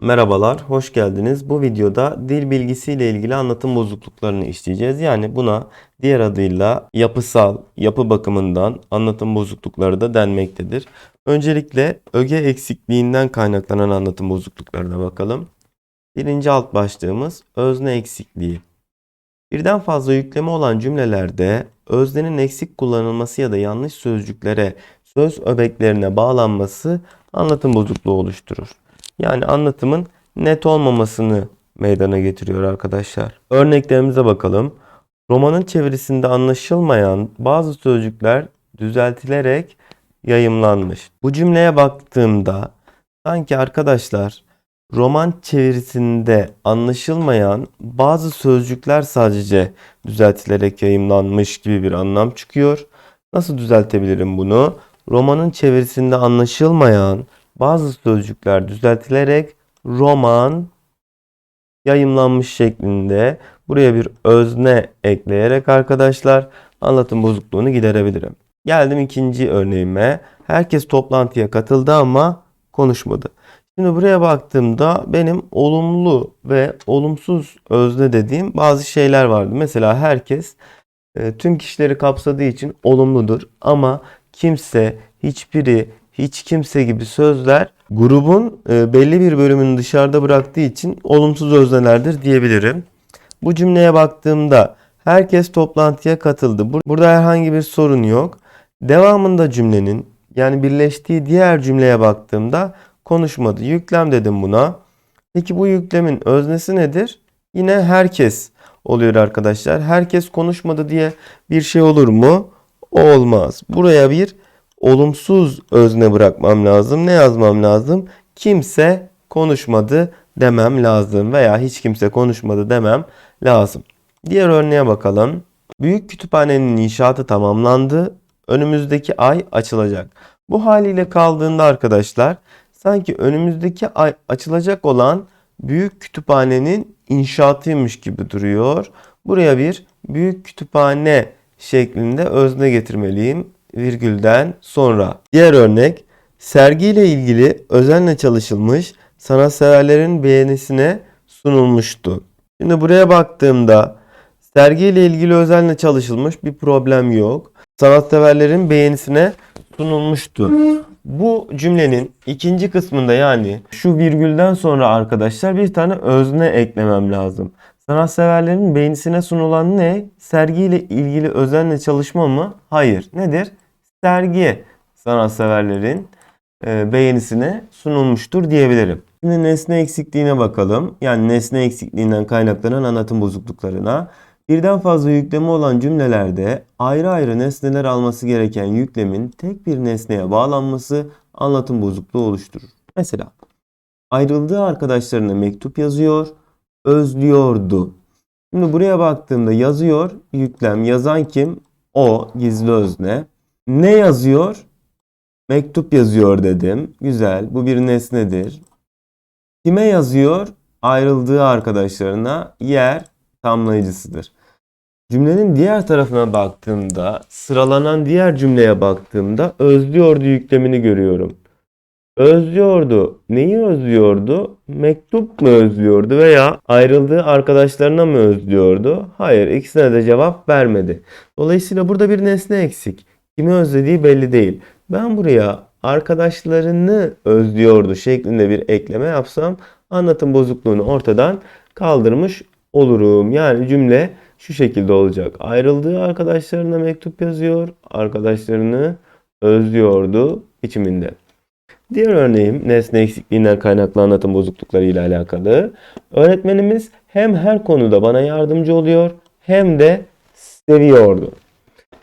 Merhabalar, hoş geldiniz. Bu videoda dil bilgisiyle ilgili anlatım bozukluklarını işleyeceğiz. Yani buna diğer adıyla yapısal, yapı bakımından anlatım bozuklukları da denmektedir. Öncelikle öge eksikliğinden kaynaklanan anlatım bozukluklarına bakalım. Birinci alt başlığımız özne eksikliği. Birden fazla yükleme olan cümlelerde öznenin eksik kullanılması ya da yanlış sözcüklere, söz öbeklerine bağlanması anlatım bozukluğu oluşturur. Yani anlatımın net olmamasını meydana getiriyor arkadaşlar. Örneklerimize bakalım. Romanın çevirisinde anlaşılmayan bazı sözcükler düzeltilerek yayımlanmış. Bu cümleye baktığımda sanki arkadaşlar roman çevirisinde anlaşılmayan bazı sözcükler sadece düzeltilerek yayımlanmış gibi bir anlam çıkıyor. Nasıl düzeltebilirim bunu? Romanın çevirisinde anlaşılmayan bazı sözcükler düzeltilerek roman yayımlanmış şeklinde buraya bir özne ekleyerek arkadaşlar anlatım bozukluğunu giderebilirim. Geldim ikinci örneğime. Herkes toplantıya katıldı ama konuşmadı. Şimdi buraya baktığımda benim olumlu ve olumsuz özne dediğim bazı şeyler vardı. Mesela herkes e, tüm kişileri kapsadığı için olumludur ama kimse, hiçbiri, hiç kimse gibi sözler grubun e, belli bir bölümünü dışarıda bıraktığı için olumsuz öznelerdir diyebilirim. Bu cümleye baktığımda herkes toplantıya katıldı. Bur- Burada herhangi bir sorun yok. Devamında cümlenin yani birleştiği diğer cümleye baktığımda konuşmadı. Yüklem dedim buna. Peki bu yüklemin öznesi nedir? Yine herkes oluyor arkadaşlar. Herkes konuşmadı diye bir şey olur mu? Olmaz. Buraya bir olumsuz özne bırakmam lazım. Ne yazmam lazım? Kimse konuşmadı demem lazım veya hiç kimse konuşmadı demem lazım. Diğer örneğe bakalım. Büyük kütüphanenin inşaatı tamamlandı. Önümüzdeki ay açılacak. Bu haliyle kaldığında arkadaşlar sanki önümüzdeki ay açılacak olan büyük kütüphanenin inşaatıymış gibi duruyor. Buraya bir büyük kütüphane şeklinde özne getirmeliyim virgülden sonra. Diğer örnek sergiyle ilgili özenle çalışılmış sanatseverlerin beğenisine sunulmuştu. Şimdi buraya baktığımda sergiyle ilgili özenle çalışılmış bir problem yok. Sanatseverlerin beğenisine sunulmuştu. Bu cümlenin ikinci kısmında yani şu virgülden sonra arkadaşlar bir tane özne eklemem lazım. Sanatseverlerin beğenisine sunulan ne? Sergiyle ilgili özenle çalışma mı? Hayır. Nedir? Sergi sanatseverlerin e, beğenisine sunulmuştur diyebilirim. Şimdi nesne eksikliğine bakalım. Yani nesne eksikliğinden kaynaklanan anlatım bozukluklarına. Birden fazla yüklemi olan cümlelerde ayrı ayrı nesneler alması gereken yüklemin tek bir nesneye bağlanması anlatım bozukluğu oluşturur. Mesela ayrıldığı arkadaşlarına mektup yazıyor, özlüyordu. Şimdi buraya baktığımda yazıyor, yüklem, yazan kim? O, gizli özne. Ne yazıyor? Mektup yazıyor dedim. Güzel, bu bir nesnedir. Kime yazıyor? Ayrıldığı arkadaşlarına yer tamlayıcısıdır. Cümlenin diğer tarafına baktığımda, sıralanan diğer cümleye baktığımda özlüyordu yüklemini görüyorum. Özlüyordu. Neyi özlüyordu? Mektup mu özlüyordu veya ayrıldığı arkadaşlarına mı özlüyordu? Hayır, ikisine de cevap vermedi. Dolayısıyla burada bir nesne eksik. Kimi özlediği belli değil. Ben buraya arkadaşlarını özlüyordu şeklinde bir ekleme yapsam anlatım bozukluğunu ortadan kaldırmış olurum. Yani cümle şu şekilde olacak. Ayrıldığı arkadaşlarına mektup yazıyor. Arkadaşlarını özlüyordu biçiminde. Diğer örneğim nesne eksikliğinden kaynaklı anlatım bozuklukları ile alakalı. Öğretmenimiz hem her konuda bana yardımcı oluyor hem de seviyordu.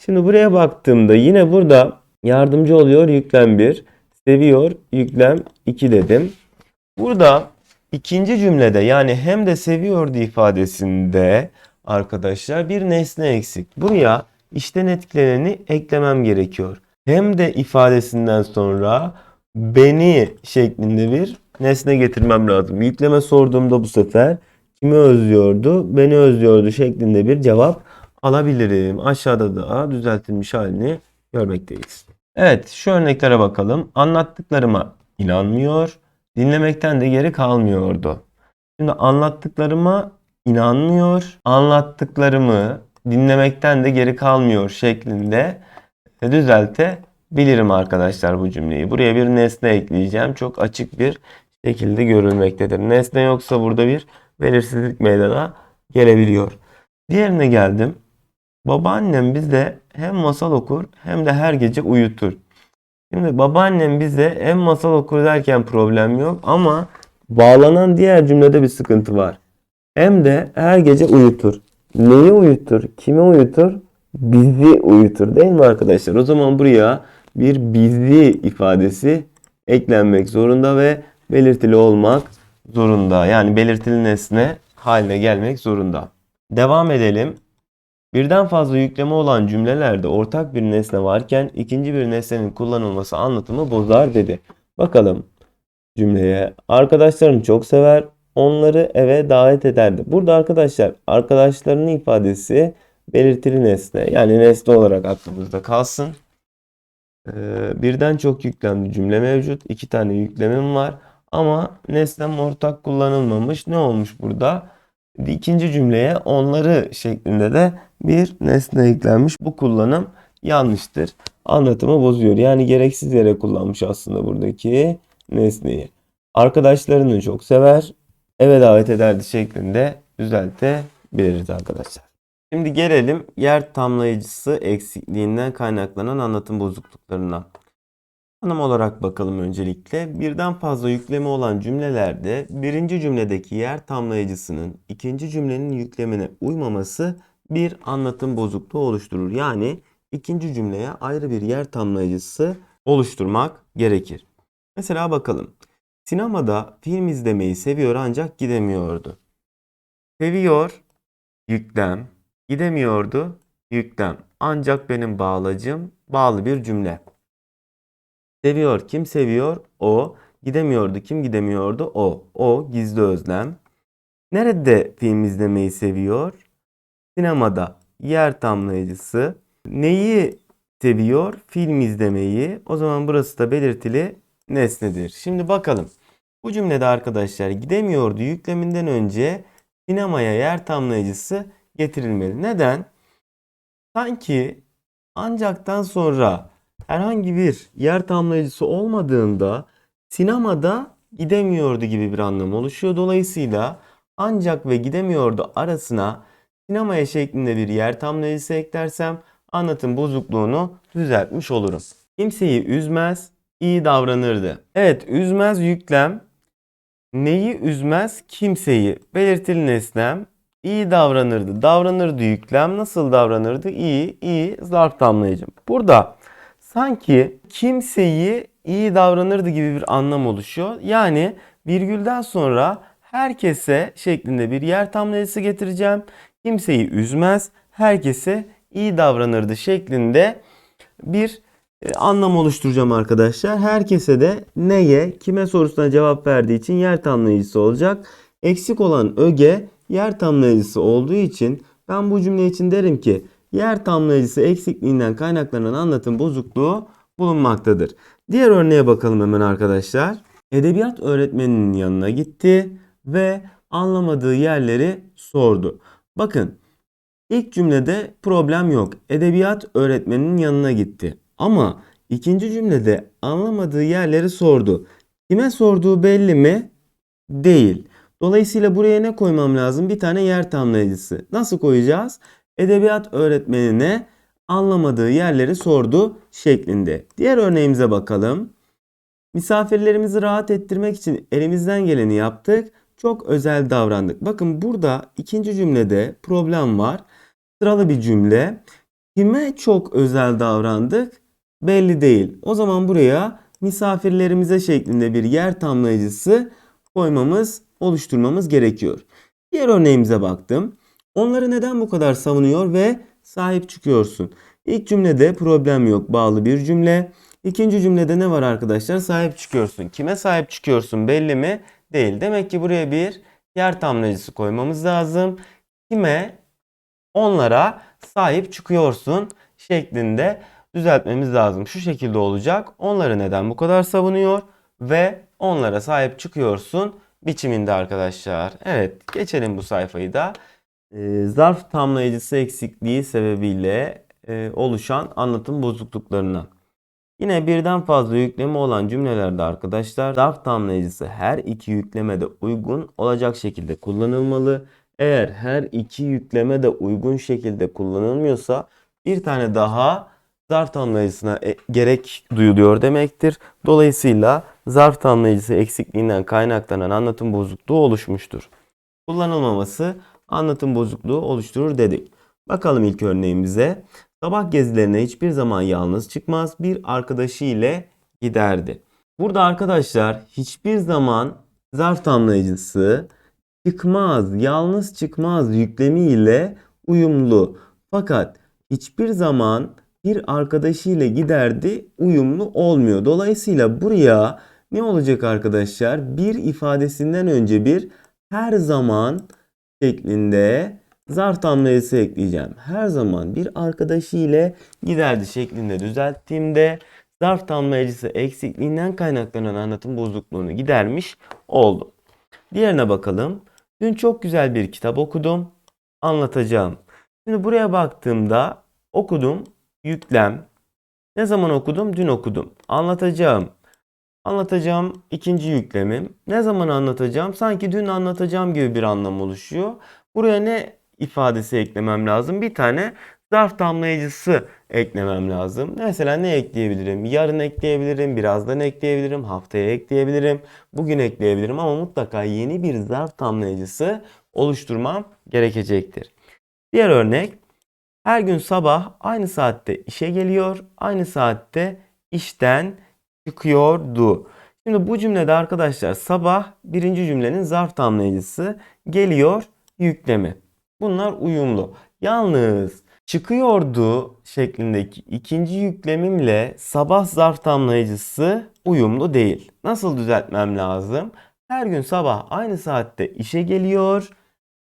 Şimdi buraya baktığımda yine burada yardımcı oluyor yüklem 1, seviyor yüklem 2 dedim. Burada ikinci cümlede yani hem de seviyordu ifadesinde arkadaşlar bir nesne eksik. Buraya işten etkileneni eklemem gerekiyor. Hem de ifadesinden sonra beni şeklinde bir nesne getirmem lazım. Yükleme sorduğumda bu sefer kimi özlüyordu, beni özlüyordu şeklinde bir cevap alabilirim. Aşağıda da düzeltilmiş halini görmekteyiz. Evet şu örneklere bakalım. Anlattıklarıma inanmıyor, dinlemekten de geri kalmıyordu. Şimdi anlattıklarıma inanmıyor, anlattıklarımı dinlemekten de geri kalmıyor şeklinde düzeltebilirim arkadaşlar bu cümleyi. Buraya bir nesne ekleyeceğim. Çok açık bir şekilde görülmektedir. Nesne yoksa burada bir belirsizlik meydana gelebiliyor. Diğerine geldim. Babaannem bize hem masal okur hem de her gece uyutur. Şimdi babaannem bize hem masal okur derken problem yok ama bağlanan diğer cümlede bir sıkıntı var. Hem de her gece uyutur. Neyi uyutur? Kimi uyutur? Bizi uyutur değil mi arkadaşlar? O zaman buraya bir bizi ifadesi eklenmek zorunda ve belirtili olmak zorunda. Yani belirtili nesne haline gelmek zorunda. Devam edelim. Birden fazla yükleme olan cümlelerde ortak bir nesne varken ikinci bir nesnenin kullanılması anlatımı bozar dedi. Bakalım cümleye. Arkadaşlarını çok sever, onları eve davet ederdi. Burada arkadaşlar arkadaşlarının ifadesi belirtili nesne. Yani nesne olarak aklımızda kalsın. Ee, birden çok yüklemli cümle mevcut. İki tane yüklemim var. Ama nesnem ortak kullanılmamış. Ne olmuş burada? İkinci cümleye onları şeklinde de bir nesne eklenmiş. Bu kullanım yanlıştır. Anlatımı bozuyor. Yani gereksiz yere kullanmış aslında buradaki nesneyi. Arkadaşlarını çok sever, eve davet ederdi şeklinde düzeltebiliriz arkadaşlar. Şimdi gelelim yer tamlayıcısı eksikliğinden kaynaklanan anlatım bozukluklarına. Tanım olarak bakalım öncelikle. Birden fazla yüklemi olan cümlelerde birinci cümledeki yer tamlayıcısının ikinci cümlenin yüklemine uymaması bir anlatım bozukluğu oluşturur. Yani ikinci cümleye ayrı bir yer tamlayıcısı oluşturmak gerekir. Mesela bakalım. Sinemada film izlemeyi seviyor ancak gidemiyordu. Seviyor, yüklem, gidemiyordu, yüklem. Ancak benim bağlacım bağlı bir cümle. Seviyor, kim seviyor? O. Gidemiyordu, kim gidemiyordu? O. O gizli özlem. Nerede film izlemeyi seviyor? Sinemada yer tamlayıcısı. Neyi seviyor? Film izlemeyi. O zaman burası da belirtili nesnedir. Şimdi bakalım. Bu cümlede arkadaşlar gidemiyordu yükleminden önce sinemaya yer tamlayıcısı getirilmeli. Neden? Sanki ancaktan sonra herhangi bir yer tamlayıcısı olmadığında sinemada gidemiyordu gibi bir anlam oluşuyor. Dolayısıyla ancak ve gidemiyordu arasına sinemaya şeklinde bir yer tamlayıcısı eklersem anlatım bozukluğunu düzeltmiş olurum. Kimseyi üzmez, iyi davranırdı. Evet, üzmez yüklem. Neyi üzmez? Kimseyi. Belirtili nesnem. iyi davranırdı. Davranırdı yüklem. Nasıl davranırdı? İyi, iyi zarf tamlayıcım. Burada sanki kimseyi iyi davranırdı gibi bir anlam oluşuyor. Yani virgülden sonra herkese şeklinde bir yer tamlayıcısı getireceğim. Kimseyi üzmez, herkese iyi davranırdı şeklinde bir e, anlam oluşturacağım arkadaşlar. Herkese de neye, kime sorusuna cevap verdiği için yer tamlayıcısı olacak. Eksik olan öge yer tamlayıcısı olduğu için ben bu cümle için derim ki yer tamlayıcısı eksikliğinden kaynaklanan anlatım bozukluğu bulunmaktadır. Diğer örneğe bakalım hemen arkadaşlar. Edebiyat öğretmeninin yanına gitti ve anlamadığı yerleri sordu. Bakın ilk cümlede problem yok. Edebiyat öğretmeninin yanına gitti. Ama ikinci cümlede anlamadığı yerleri sordu. Kime sorduğu belli mi? Değil. Dolayısıyla buraya ne koymam lazım? Bir tane yer tamlayıcısı. Nasıl koyacağız? Edebiyat öğretmenine anlamadığı yerleri sordu şeklinde. Diğer örneğimize bakalım. Misafirlerimizi rahat ettirmek için elimizden geleni yaptık. Çok özel davrandık. Bakın burada ikinci cümlede problem var. Sıralı bir cümle. Kime çok özel davrandık? Belli değil. O zaman buraya misafirlerimize şeklinde bir yer tamlayıcısı koymamız, oluşturmamız gerekiyor. Diğer örneğimize baktım. Onları neden bu kadar savunuyor ve sahip çıkıyorsun? İlk cümlede problem yok. Bağlı bir cümle. İkinci cümlede ne var arkadaşlar? Sahip çıkıyorsun. Kime sahip çıkıyorsun belli mi? Değil. Demek ki buraya bir yer tamlayıcısı koymamız lazım. Kime? Onlara sahip çıkıyorsun şeklinde düzeltmemiz lazım. Şu şekilde olacak. Onları neden bu kadar savunuyor ve onlara sahip çıkıyorsun biçiminde arkadaşlar. Evet geçelim bu sayfayı da. Ee, zarf tamlayıcısı eksikliği sebebiyle e, oluşan anlatım bozukluklarına. Yine birden fazla yükleme olan cümlelerde arkadaşlar zarf tamlayıcısı her iki yüklemede uygun olacak şekilde kullanılmalı. Eğer her iki yükleme de uygun şekilde kullanılmıyorsa bir tane daha zarf tamlayıcısına e- gerek duyuluyor demektir. Dolayısıyla zarf tamlayıcısı eksikliğinden kaynaklanan anlatım bozukluğu oluşmuştur. Kullanılmaması anlatım bozukluğu oluşturur dedik. Bakalım ilk örneğimize. Sabah gezilerine hiçbir zaman yalnız çıkmaz. Bir arkadaşı ile giderdi. Burada arkadaşlar hiçbir zaman zarf tamlayıcısı çıkmaz, yalnız çıkmaz yüklemi ile uyumlu. Fakat hiçbir zaman bir arkadaşı ile giderdi uyumlu olmuyor. Dolayısıyla buraya ne olacak arkadaşlar? Bir ifadesinden önce bir her zaman şeklinde zarf tamlayıcısı ekleyeceğim. Her zaman bir arkadaşı ile giderdi şeklinde düzelttiğimde zarf tamlayıcısı eksikliğinden kaynaklanan anlatım bozukluğunu gidermiş oldum. Diğerine bakalım. Dün çok güzel bir kitap okudum. Anlatacağım. Şimdi buraya baktığımda okudum, yüklem. Ne zaman okudum? Dün okudum. Anlatacağım. Anlatacağım ikinci yüklemim. Ne zaman anlatacağım? Sanki dün anlatacağım gibi bir anlam oluşuyor. Buraya ne ifadesi eklemem lazım? Bir tane zarf tamlayıcısı eklemem lazım. Mesela ne ekleyebilirim? Yarın ekleyebilirim, birazdan ekleyebilirim, haftaya ekleyebilirim, bugün ekleyebilirim ama mutlaka yeni bir zarf tamlayıcısı oluşturmam gerekecektir. Diğer örnek her gün sabah aynı saatte işe geliyor, aynı saatte işten çıkıyordu. Şimdi bu cümlede arkadaşlar sabah birinci cümlenin zarf tamlayıcısı geliyor yüklemi. Bunlar uyumlu. Yalnız çıkıyordu şeklindeki ikinci yüklemimle sabah zarf tamlayıcısı uyumlu değil. Nasıl düzeltmem lazım? Her gün sabah aynı saatte işe geliyor.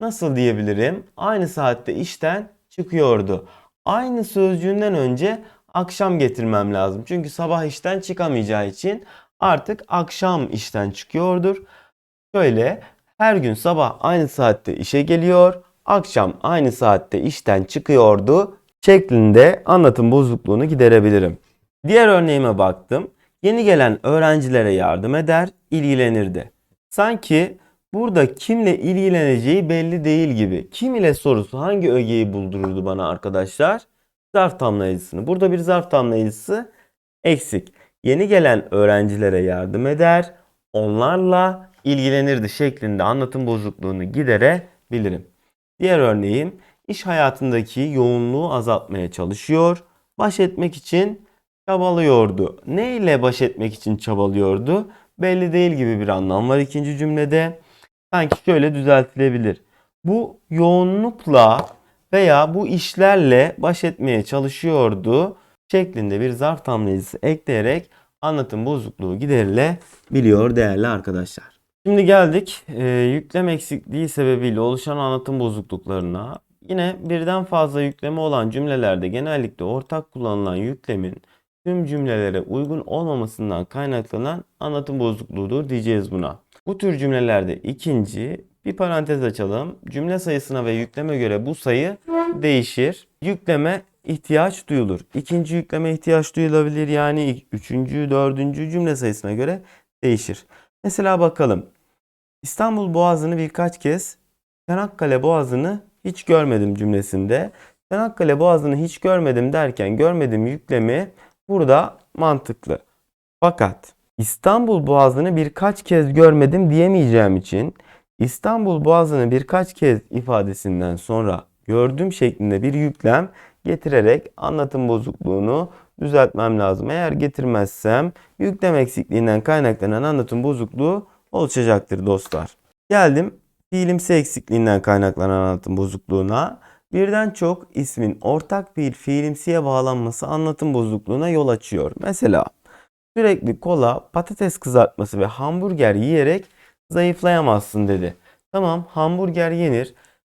Nasıl diyebilirim? Aynı saatte işten çıkıyordu. Aynı sözcüğünden önce akşam getirmem lazım. Çünkü sabah işten çıkamayacağı için artık akşam işten çıkıyordur. Şöyle her gün sabah aynı saatte işe geliyor, akşam aynı saatte işten çıkıyordu şeklinde anlatım bozukluğunu giderebilirim. Diğer örneğime baktım. Yeni gelen öğrencilere yardım eder, ilgilenirdi. Sanki burada kimle ilgileneceği belli değil gibi. Kim ile sorusu hangi ögeyi buldururdu bana arkadaşlar? Zarf tamlayıcısını. Burada bir zarf tamlayıcısı eksik. Yeni gelen öğrencilere yardım eder, onlarla ilgilenirdi şeklinde anlatım bozukluğunu giderebilirim. Diğer örneğim iş hayatındaki yoğunluğu azaltmaya çalışıyor. Baş etmek için çabalıyordu. Ne ile baş etmek için çabalıyordu? Belli değil gibi bir anlam var ikinci cümlede. Sanki şöyle düzeltilebilir. Bu yoğunlukla veya bu işlerle baş etmeye çalışıyordu şeklinde bir zarf tamlayıcısı ekleyerek anlatım bozukluğu giderilebiliyor değerli arkadaşlar. Şimdi geldik e, yüklem eksikliği sebebiyle oluşan anlatım bozukluklarına. Yine birden fazla yükleme olan cümlelerde genellikle ortak kullanılan yüklemin tüm cümlelere uygun olmamasından kaynaklanan anlatım bozukluğudur diyeceğiz buna. Bu tür cümlelerde ikinci bir parantez açalım. Cümle sayısına ve yükleme göre bu sayı değişir. Yükleme ihtiyaç duyulur. İkinci yükleme ihtiyaç duyulabilir. Yani üçüncü, dördüncü cümle sayısına göre değişir. Mesela bakalım. İstanbul Boğazı'nı birkaç kez, Çanakkale Boğazı'nı hiç görmedim cümlesinde. Çanakkale Boğazı'nı hiç görmedim derken görmedim yüklemi burada mantıklı. Fakat İstanbul Boğazı'nı birkaç kez görmedim diyemeyeceğim için İstanbul Boğazı'nı birkaç kez ifadesinden sonra gördüm şeklinde bir yüklem getirerek anlatım bozukluğunu düzeltmem lazım. Eğer getirmezsem yüklem eksikliğinden kaynaklanan anlatım bozukluğu oluşacaktır dostlar. Geldim fiilimsi eksikliğinden kaynaklanan anlatım bozukluğuna. Birden çok ismin ortak bir fiilimsiye bağlanması anlatım bozukluğuna yol açıyor. Mesela sürekli kola, patates kızartması ve hamburger yiyerek zayıflayamazsın dedi. Tamam hamburger yenir.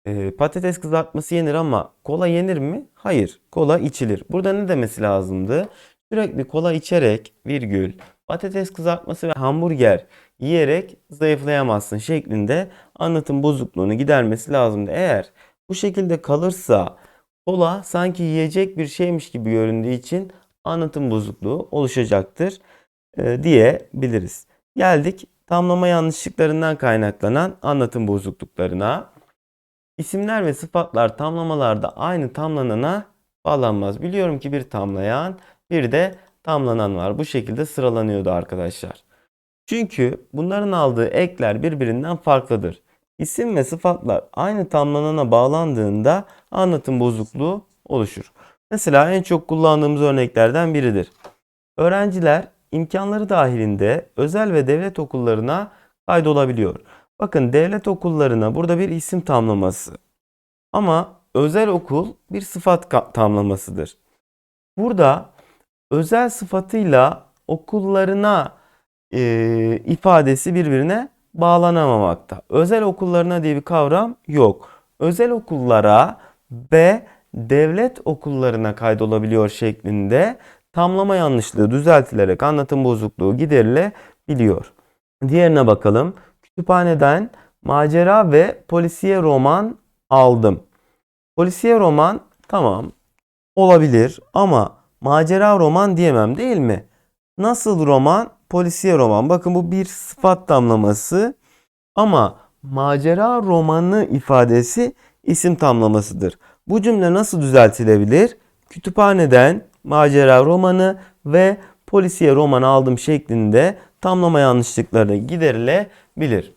Ee, patates kızartması yenir ama kola yenir mi? Hayır. Kola içilir. Burada ne demesi lazımdı? Sürekli kola içerek virgül patates kızartması ve hamburger yiyerek zayıflayamazsın şeklinde anlatım bozukluğunu gidermesi lazımdı. Eğer bu şekilde kalırsa kola sanki yiyecek bir şeymiş gibi göründüğü için anlatım bozukluğu oluşacaktır e, diyebiliriz. Geldik tamlama yanlışlıklarından kaynaklanan anlatım bozukluklarına. İsimler ve sıfatlar tamlamalarda aynı tamlanana bağlanmaz. Biliyorum ki bir tamlayan bir de tamlanan var. Bu şekilde sıralanıyordu arkadaşlar. Çünkü bunların aldığı ekler birbirinden farklıdır. İsim ve sıfatlar aynı tamlanana bağlandığında anlatım bozukluğu oluşur. Mesela en çok kullandığımız örneklerden biridir. Öğrenciler imkanları dahilinde özel ve devlet okullarına kaydolabiliyor. Bakın devlet okullarına burada bir isim tamlaması. Ama özel okul bir sıfat tamlamasıdır. Burada özel sıfatıyla okullarına e, ifadesi birbirine bağlanamamakta. Özel okullarına diye bir kavram yok. Özel okullara ve devlet okullarına kaydolabiliyor şeklinde tamlama yanlışlığı düzeltilerek anlatım bozukluğu giderilebiliyor. Diğerine bakalım. Kütüphaneden macera ve polisiye roman aldım. Polisiye roman tamam olabilir ama macera roman diyemem değil mi? Nasıl roman? Polisiye roman. Bakın bu bir sıfat tamlaması ama macera romanı ifadesi isim tamlamasıdır. Bu cümle nasıl düzeltilebilir? Kütüphaneden macera romanı ve polisiye romanı aldım şeklinde tamlama yanlışlıkları giderilebilir.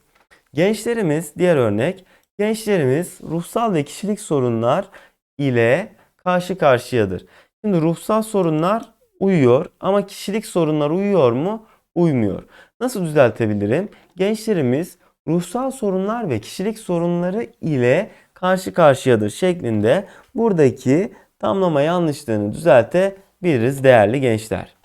Gençlerimiz diğer örnek gençlerimiz ruhsal ve kişilik sorunlar ile karşı karşıyadır. Şimdi ruhsal sorunlar uyuyor ama kişilik sorunlar uyuyor mu? Uymuyor. Nasıl düzeltebilirim? Gençlerimiz ruhsal sorunlar ve kişilik sorunları ile karşı karşıyadır şeklinde buradaki tamlama yanlışlığını düzeltebiliriz değerli gençler.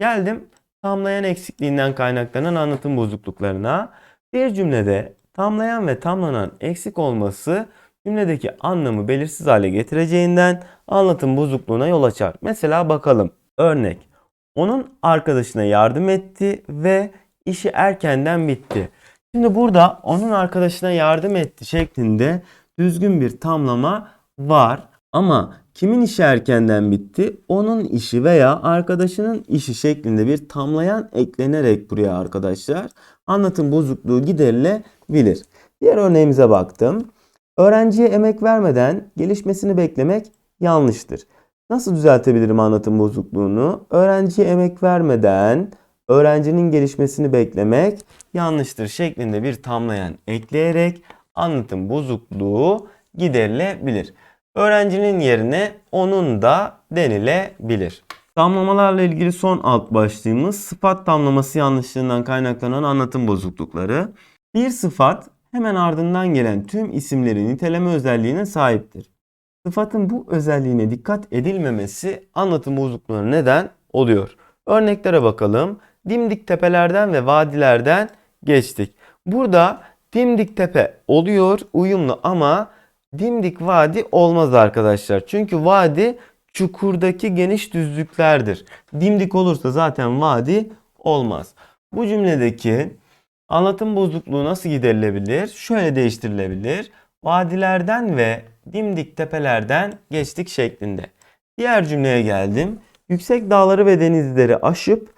Geldim tamlayan eksikliğinden kaynaklanan anlatım bozukluklarına. Bir cümlede tamlayan ve tamlanan eksik olması cümledeki anlamı belirsiz hale getireceğinden anlatım bozukluğuna yol açar. Mesela bakalım. Örnek. Onun arkadaşına yardım etti ve işi erkenden bitti. Şimdi burada onun arkadaşına yardım etti şeklinde düzgün bir tamlama var. Ama kimin işi erkenden bitti? Onun işi veya arkadaşının işi şeklinde bir tamlayan eklenerek buraya arkadaşlar anlatım bozukluğu giderilebilir. Diğer örneğimize baktım. Öğrenciye emek vermeden gelişmesini beklemek yanlıştır. Nasıl düzeltebilirim anlatım bozukluğunu? Öğrenciye emek vermeden öğrencinin gelişmesini beklemek yanlıştır şeklinde bir tamlayan ekleyerek anlatım bozukluğu giderilebilir. Öğrencinin yerine onun da denilebilir. Tamlamalarla ilgili son alt başlığımız sıfat tamlaması yanlışlığından kaynaklanan anlatım bozuklukları. Bir sıfat hemen ardından gelen tüm isimleri niteleme özelliğine sahiptir. Sıfatın bu özelliğine dikkat edilmemesi anlatım bozukluğuna neden oluyor. Örneklere bakalım. Dimdik tepelerden ve vadilerden geçtik. Burada dimdik tepe oluyor uyumlu ama dimdik vadi olmaz arkadaşlar. Çünkü vadi çukurdaki geniş düzlüklerdir. Dimdik olursa zaten vadi olmaz. Bu cümledeki anlatım bozukluğu nasıl giderilebilir? Şöyle değiştirilebilir. Vadilerden ve dimdik tepelerden geçtik şeklinde. Diğer cümleye geldim. Yüksek dağları ve denizleri aşıp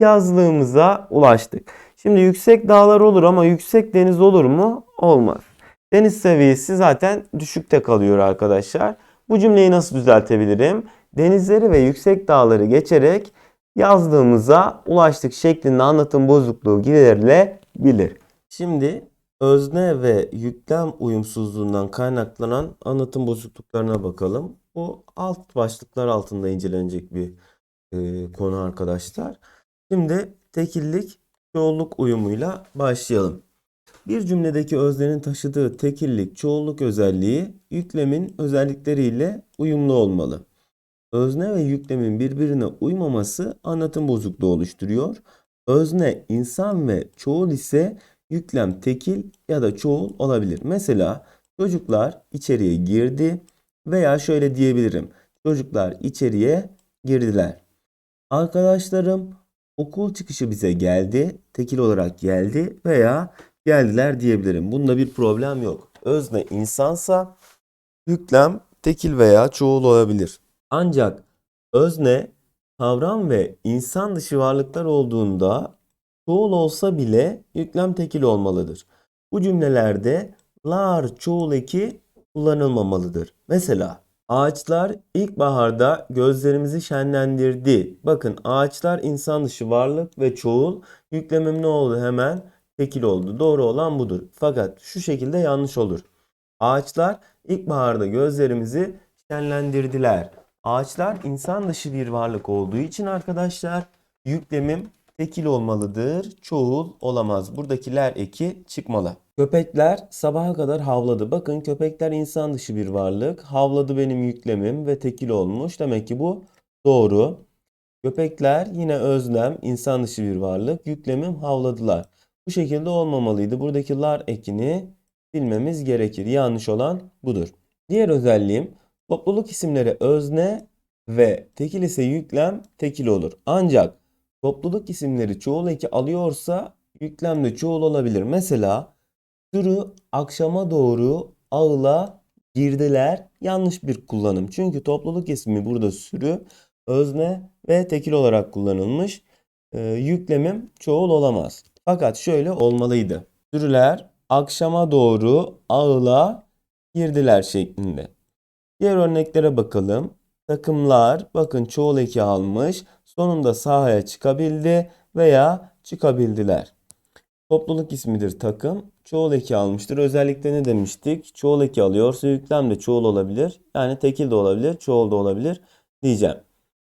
yazlığımıza ulaştık. Şimdi yüksek dağlar olur ama yüksek deniz olur mu? Olmaz. Deniz seviyesi zaten düşükte kalıyor arkadaşlar. Bu cümleyi nasıl düzeltebilirim? Denizleri ve yüksek dağları geçerek yazdığımıza ulaştık şeklinde anlatım bozukluğu giderilebilir. Şimdi özne ve yüklem uyumsuzluğundan kaynaklanan anlatım bozukluklarına bakalım. Bu alt başlıklar altında incelenecek bir e, konu arkadaşlar. Şimdi tekillik çoğulluk uyumuyla başlayalım. Bir cümledeki öznenin taşıdığı tekillik, çoğulluk özelliği yüklemin özellikleriyle uyumlu olmalı. Özne ve yüklemin birbirine uymaması anlatım bozukluğu oluşturuyor. Özne insan ve çoğul ise yüklem tekil ya da çoğul olabilir. Mesela çocuklar içeriye girdi veya şöyle diyebilirim. Çocuklar içeriye girdiler. Arkadaşlarım okul çıkışı bize geldi, tekil olarak geldi veya geldiler diyebilirim. Bunda bir problem yok. Özne insansa yüklem tekil veya çoğul olabilir. Ancak özne kavram ve insan dışı varlıklar olduğunda çoğul olsa bile yüklem tekil olmalıdır. Bu cümlelerde lar çoğul eki kullanılmamalıdır. Mesela ağaçlar ilkbaharda gözlerimizi şenlendirdi. Bakın ağaçlar insan dışı varlık ve çoğul yüklemim ne oldu hemen? Tekil oldu. Doğru olan budur. Fakat şu şekilde yanlış olur. Ağaçlar ilkbaharda gözlerimizi şenlendirdiler. Ağaçlar insan dışı bir varlık olduğu için arkadaşlar yüklemim tekil olmalıdır. Çoğul olamaz. Buradakiler eki çıkmalı. Köpekler sabaha kadar havladı. Bakın köpekler insan dışı bir varlık. Havladı benim yüklemim ve tekil olmuş. Demek ki bu doğru. Köpekler yine özlem, insan dışı bir varlık. Yüklemim havladılar. Bu şekilde olmamalıydı. Buradaki lar ekini bilmemiz gerekir. Yanlış olan budur. Diğer özelliğim topluluk isimleri özne ve tekil ise yüklem tekil olur. Ancak topluluk isimleri çoğul eki alıyorsa yüklem de çoğul olabilir. Mesela sürü akşama doğru ağla girdiler. Yanlış bir kullanım. Çünkü topluluk ismi burada sürü, özne ve tekil olarak kullanılmış. Ee, yüklemim çoğul olamaz. Fakat şöyle olmalıydı. Sürüler akşama doğru ağla girdiler şeklinde. Diğer örneklere bakalım. Takımlar bakın çoğul eki almış. Sonunda sahaya çıkabildi veya çıkabildiler. Topluluk ismidir takım. Çoğul eki almıştır. Özellikle ne demiştik? Çoğul eki alıyorsa yüklem de çoğul olabilir. Yani tekil de olabilir, çoğul da olabilir diyeceğim.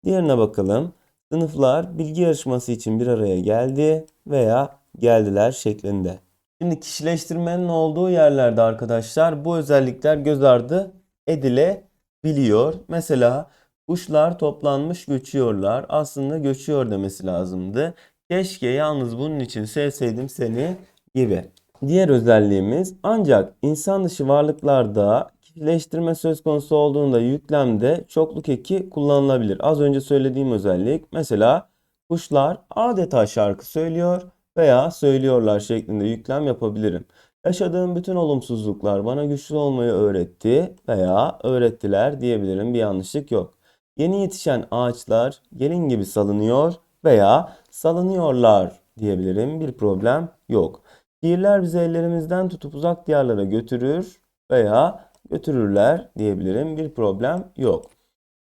Diğerine bakalım. Sınıflar bilgi yarışması için bir araya geldi veya geldiler şeklinde. Şimdi kişileştirmenin olduğu yerlerde arkadaşlar bu özellikler göz ardı edilebiliyor. Mesela kuşlar toplanmış göçüyorlar. Aslında göçüyor demesi lazımdı. Keşke yalnız bunun için sevseydim seni gibi. Diğer özelliğimiz ancak insan dışı varlıklarda kişileştirme söz konusu olduğunda yüklemde çokluk eki kullanılabilir. Az önce söylediğim özellik mesela kuşlar adeta şarkı söylüyor veya söylüyorlar şeklinde yüklem yapabilirim. Yaşadığım bütün olumsuzluklar bana güçlü olmayı öğretti veya öğrettiler diyebilirim. Bir yanlışlık yok. Yeni yetişen ağaçlar gelin gibi salınıyor veya salınıyorlar diyebilirim. Bir problem yok. Şiirler bizi ellerimizden tutup uzak diyarlara götürür veya götürürler diyebilirim. Bir problem yok.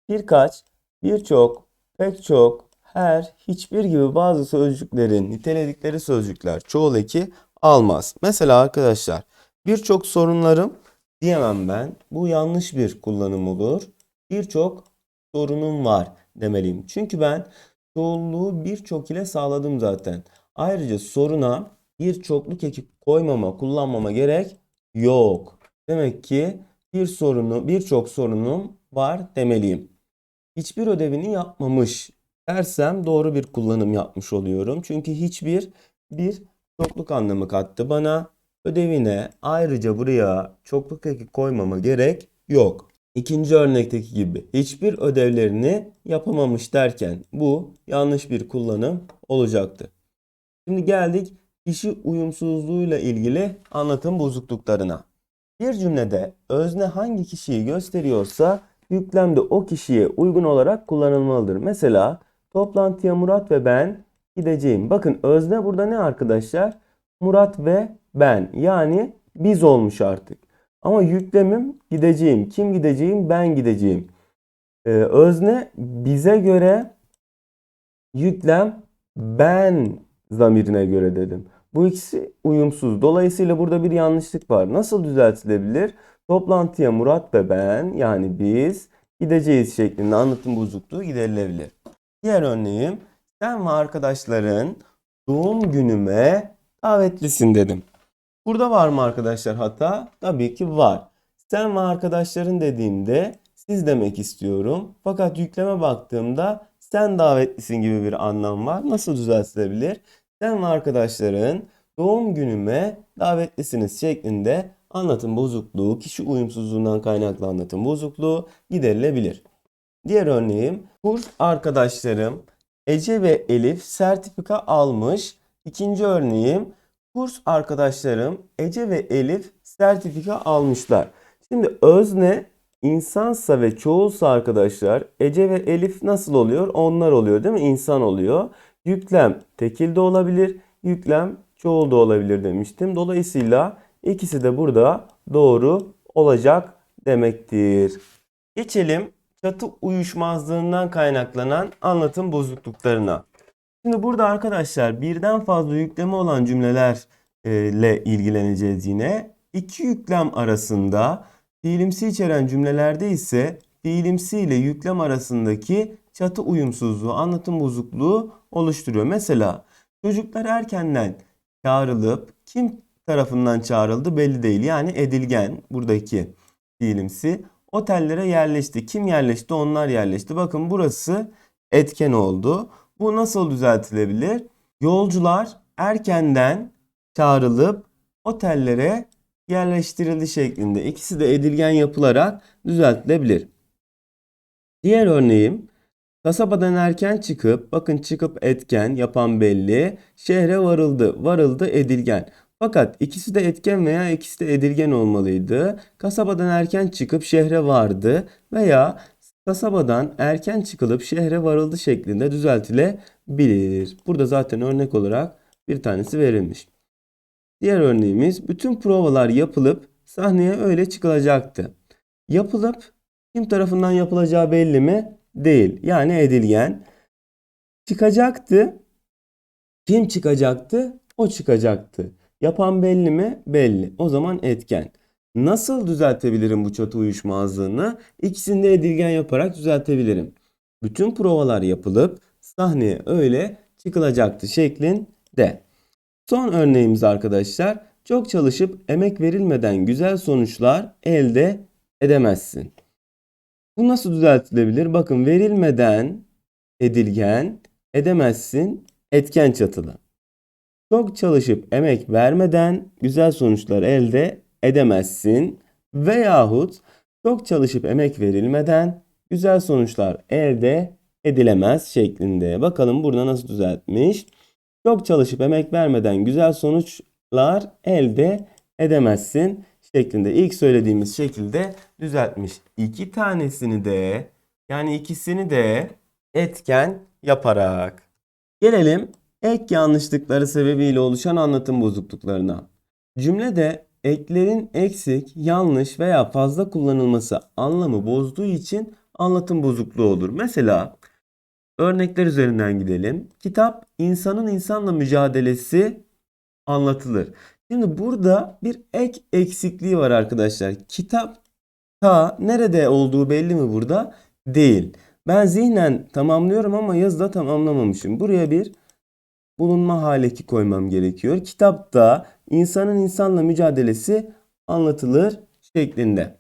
Birkaç, birçok, pek çok, her, hiçbir gibi bazı sözcüklerin niteledikleri sözcükler çoğul eki almaz. Mesela arkadaşlar birçok sorunlarım diyemem ben. Bu yanlış bir kullanım olur. Birçok sorunum var demeliyim. Çünkü ben çoğulluğu birçok ile sağladım zaten. Ayrıca soruna bir çokluk eki koymama, kullanmama gerek yok. Demek ki bir sorunu, birçok sorunum var demeliyim. Hiçbir ödevini yapmamış dersem doğru bir kullanım yapmış oluyorum. Çünkü hiçbir bir çokluk anlamı kattı bana. Ödevine ayrıca buraya çokluk eki koymama gerek yok. İkinci örnekteki gibi hiçbir ödevlerini yapamamış derken bu yanlış bir kullanım olacaktı. Şimdi geldik kişi uyumsuzluğuyla ilgili anlatım bozukluklarına. Bir cümlede özne hangi kişiyi gösteriyorsa yüklem de o kişiye uygun olarak kullanılmalıdır. Mesela toplantıya Murat ve ben gideceğim. Bakın özne burada ne arkadaşlar? Murat ve ben. Yani biz olmuş artık. Ama yüklemim gideceğim. Kim gideceğim? Ben gideceğim. Ee, özne bize göre yüklem ben zamirine göre dedim. Bu ikisi uyumsuz. Dolayısıyla burada bir yanlışlık var. Nasıl düzeltilebilir? Toplantıya Murat ve ben yani biz gideceğiz şeklinde anlatım bozukluğu giderilebilir. Diğer örneğim sen ve arkadaşların doğum günüme davetlisin dedim. Burada var mı arkadaşlar hata? Tabii ki var. Sen ve arkadaşların dediğimde siz demek istiyorum. Fakat yükleme baktığımda sen davetlisin gibi bir anlam var. Nasıl düzeltilebilir? Sen ve arkadaşların doğum günüme davetlisiniz şeklinde anlatım bozukluğu, kişi uyumsuzluğundan kaynaklı anlatım bozukluğu giderilebilir. Diğer örneğim kurs arkadaşlarım Ece ve Elif sertifika almış. İkinci örneğim kurs arkadaşlarım Ece ve Elif sertifika almışlar. Şimdi özne insansa ve çoğulsa arkadaşlar Ece ve Elif nasıl oluyor? Onlar oluyor değil mi? İnsan oluyor. Yüklem tekil de olabilir, yüklem çoğul olabilir demiştim. Dolayısıyla ikisi de burada doğru olacak demektir. Geçelim çatı uyuşmazlığından kaynaklanan anlatım bozukluklarına. Şimdi burada arkadaşlar birden fazla yükleme olan cümlelerle ilgileneceğiz yine. İki yüklem arasında fiilimsi içeren cümlelerde ise fiilimsi ile yüklem arasındaki çatı uyumsuzluğu, anlatım bozukluğu oluşturuyor. Mesela çocuklar erkenden çağrılıp kim tarafından çağrıldı belli değil. Yani edilgen buradaki fiilimsi otellere yerleşti. Kim yerleşti? Onlar yerleşti. Bakın burası etken oldu. Bu nasıl düzeltilebilir? Yolcular erkenden çağrılıp otellere yerleştirildi şeklinde. İkisi de edilgen yapılarak düzeltilebilir. Diğer örneğim kasabadan erken çıkıp bakın çıkıp etken yapan belli şehre varıldı. Varıldı edilgen. Fakat ikisi de etken veya ikisi de edilgen olmalıydı. Kasabadan erken çıkıp şehre vardı veya kasabadan erken çıkılıp şehre varıldı şeklinde düzeltilebilir. Burada zaten örnek olarak bir tanesi verilmiş. Diğer örneğimiz bütün provalar yapılıp sahneye öyle çıkılacaktı. Yapılıp kim tarafından yapılacağı belli mi? Değil. Yani edilgen. Çıkacaktı. Kim çıkacaktı? O çıkacaktı. Yapan belli mi? Belli. O zaman etken. Nasıl düzeltebilirim bu çatı uyuşmazlığını? İkisini de edilgen yaparak düzeltebilirim. Bütün provalar yapılıp sahneye öyle çıkılacaktı şeklinde. Son örneğimiz arkadaşlar. Çok çalışıp emek verilmeden güzel sonuçlar elde edemezsin. Bu nasıl düzeltilebilir? Bakın verilmeden edilgen, edemezsin etken çatılı. Çok çalışıp emek vermeden güzel sonuçlar elde edemezsin. Veyahut çok çalışıp emek verilmeden güzel sonuçlar elde edilemez şeklinde. Bakalım burada nasıl düzeltmiş. Çok çalışıp emek vermeden güzel sonuçlar elde edemezsin şeklinde. İlk söylediğimiz şekilde düzeltmiş. İki tanesini de yani ikisini de etken yaparak. Gelelim ek yanlışlıkları sebebiyle oluşan anlatım bozukluklarına. Cümlede eklerin eksik, yanlış veya fazla kullanılması anlamı bozduğu için anlatım bozukluğu olur. Mesela örnekler üzerinden gidelim. Kitap insanın insanla mücadelesi anlatılır. Şimdi burada bir ek eksikliği var arkadaşlar. Kitap ta nerede olduğu belli mi burada? Değil. Ben zihnen tamamlıyorum ama yazıda tamamlamamışım. Buraya bir bulunma haleki koymam gerekiyor. Kitapta insanın insanla mücadelesi anlatılır şeklinde.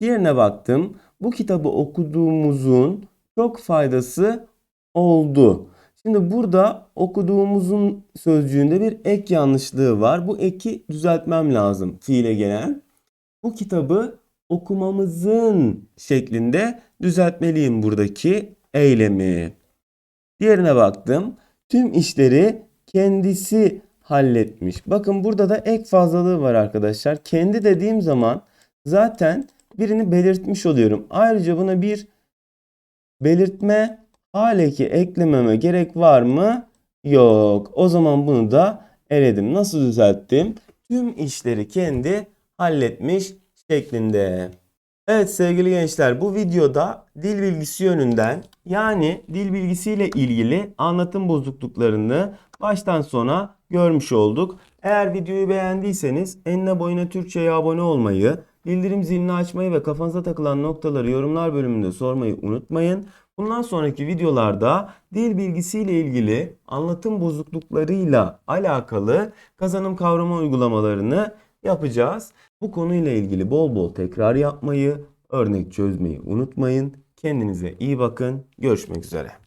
Diğerine baktım. Bu kitabı okuduğumuzun çok faydası oldu. Şimdi burada okuduğumuzun sözcüğünde bir ek yanlışlığı var. Bu eki düzeltmem lazım fiile gelen. Bu kitabı okumamızın şeklinde düzeltmeliyim buradaki eylemi. Diğerine baktım. Tüm işleri kendisi halletmiş. Bakın burada da ek fazlalığı var arkadaşlar. Kendi dediğim zaman zaten birini belirtmiş oluyorum. Ayrıca buna bir belirtme haleki eklememe gerek var mı? Yok. O zaman bunu da eledim. Nasıl düzelttim? Tüm işleri kendi halletmiş şeklinde. Evet sevgili gençler bu videoda dil bilgisi yönünden yani dil bilgisiyle ilgili anlatım bozukluklarını baştan sona görmüş olduk. Eğer videoyu beğendiyseniz enine boyuna Türkçe'ye abone olmayı, bildirim zilini açmayı ve kafanıza takılan noktaları yorumlar bölümünde sormayı unutmayın. Bundan sonraki videolarda dil bilgisiyle ilgili anlatım bozukluklarıyla alakalı kazanım kavrama uygulamalarını yapacağız. Bu konuyla ilgili bol bol tekrar yapmayı, örnek çözmeyi unutmayın. Kendinize iyi bakın. Görüşmek üzere.